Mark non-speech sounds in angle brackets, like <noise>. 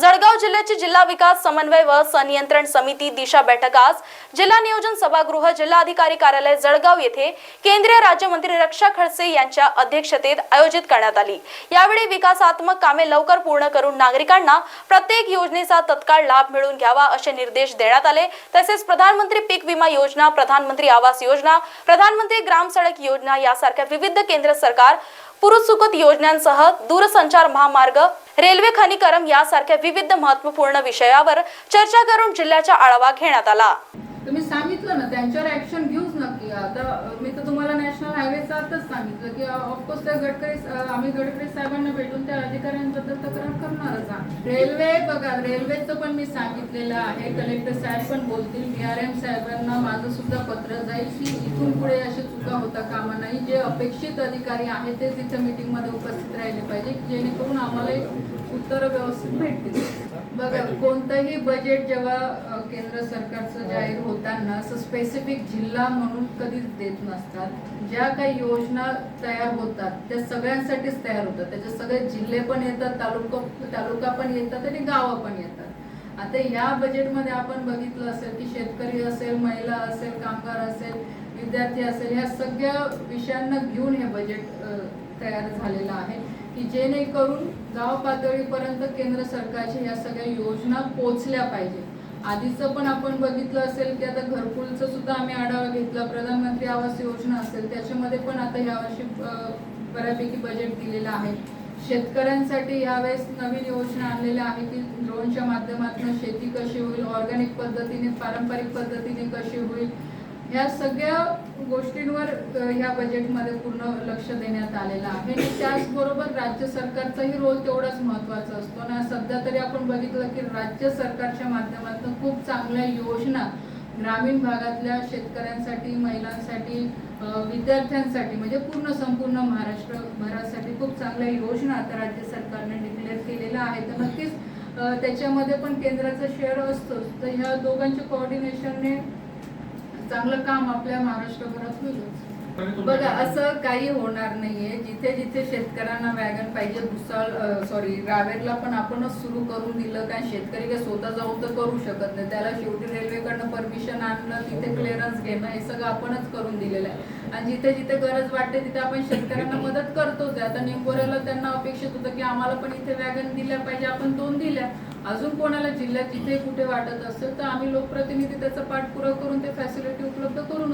जळगाव जिल्ह्याची जिल्हा विकास समन्वय व संनियंत्रण समिती दिशा बैठक आज. जिल्हा नियोजन सभागृह जिल्हाधिकारी कार्यालय जळगाव येथे केंद्रीय राज्यमंत्री रक्षा खडसे यांच्या अध्यक्षतेत आयोजित करण्यात आली. यावेळी विकासात्मक कामे लवकर पूर्ण करून नागरिकांना प्रत्येक योजनेचा तत्काळ लाभ मिळवून घ्यावा असे निर्देश देण्यात आले. तसेच प्रधानमंत्री पीक विमा योजना प्रधानमंत्री आवास योजना प्रधानमंत्री ग्राम सडक योजना यासारख्या विविध केंद्र सरकार पुरस्कृत योजनांसह दूरसंचार महामार्ग रेल्वे खनिकरम यासारख्या विविध महत्त्वपूर्ण विषयावर चर्चा करून जिल्ह्याचा आढावा घेण्यात आला. तुम्ही सांगितलं ना त्यांच्यावर ऍक्शन घेऊच नक्की. आता मी तर तुम्हाला नॅशनल हायवेचा आताच सांगितलं की ऑफकोर्स त्या गडकरी आम्ही गडकरी साहेबांना भेटून त्या अधिकाऱ्यांबद्दल तक्रार करणारच आहोत. रेल्वे बघा रेल्वेचं पण मी सांगितलेलं आहे. कलेक्टर साहेब पण बोलतील. बी आर एम साहेबांना माझं सुद्धा पत्र जाईल की इथून पुढे अशा चुका होता का अपेक्षित अधिकारी आहेत ते तिथे मीटिंगमध्ये उपस्थित राहिले पाहिजे जेणेकरून आम्हाला उत्तर व्यवस्थित भेटतील. बघा कोणतंही बजेट जेव्हा केंद्र सरकारचं जाहीर होताना असं स्पेसिफिक जिल्हा म्हणून कधीच देत नसतात. ज्या काही योजना तयार होतात त्या सगळ्यांसाठीच तयार होतात. त्याचे सगळे जिल्हे पण येतात तालुका तालुका पण येतात आणि गावं पण येतात. आता या बजेटमध्ये आपण बघितलं असेल की शेतकरी असेल महिला असेल कामगार असेल विद्यार्थी असेल ह्या सगळ्या विषयांना घेऊन हे बजेट तयार झालेलं आहे की जेणेकरून गाव पातळीपर्यंत केंद्र सरकारच्या या सगळ्या योजना पोचल्या पाहिजे. आधीचं पण आपण बघितलं असेल की आता घरकुलचं सुद्धा आम्ही आढावा घेतला प्रधानमंत्री आवास योजना असेल त्याच्यामध्ये पण आता यावर्षी बऱ्यापैकी बजेट दिलेलं आहे. शेतकऱ्यांसाठी यावेळेस नवीन योजना आणलेल्या आहे की ड्रोनच्या माध्यमातून शेती कशी होईल ऑर्गॅनिक पद्धतीने पारंपरिक पद्धतीने कशी होईल ह्या सगळ्या गोष्टींवर ह्या बजेटमध्ये पूर्ण लक्ष देण्यात आलेलं आहे. आणि त्याचबरोबर राज्य सरकारचाही रोल तेवढाच महत्त्वाचा असतो. ना सध्या तरी आपण बघितलं की राज्य सरकारच्या माध्यमातून खूप चांगल्या योजना ग्रामीण भागातल्या शेतकऱ्यांसाठी महिलांसाठी विद्यार्थ्यांसाठी म्हणजे पूर्ण संपूर्ण महाराष्ट्र भरासाठी खूप चांगल्या योजना आता राज्य सरकारने डिक्लेअर केलेल्या आहेत. तर नक्कीच त्याच्यामध्ये पण केंद्राचा शेअर असतोच. तर ह्या दोघांच्या कोऑर्डिनेशनने चांगलं काम आपल्या महाराष्ट्रभरात होईलच बघा असं काही होणार नाहीये. जिथे जिथे शेतकऱ्यांना वॅगन पाहिजे भुसाळ सॉरी रावेरला पण आपणच सुरू करून दिलं काय? शेतकरी काय स्वतः जाऊन तर करू शकत नाही. त्याला शेवटी रेल्वेकडनं परमिशन आणणं तिथे क्लिअरन्स घेणं हे सगळं आपणच करून दिलेलं आहे. आणि जिथे जिथे गरज वाटते तिथे आपण शेतकऱ्यांना <laughs> मदत करतोच आहे. आता निंबोऱ्याला त्यांना अपेक्षित होतं की आम्हाला पण इथे वॅगन दिल्या पाहिजे आपण दोन दिल्या. अजून कोणाला जिल्ह्यात जिथे कुठे वाटत असेल तर आम्ही लोकप्रतिनिधी त्याचा पाठपुरावा करून ते फॅसिलिटी उपलब्ध करून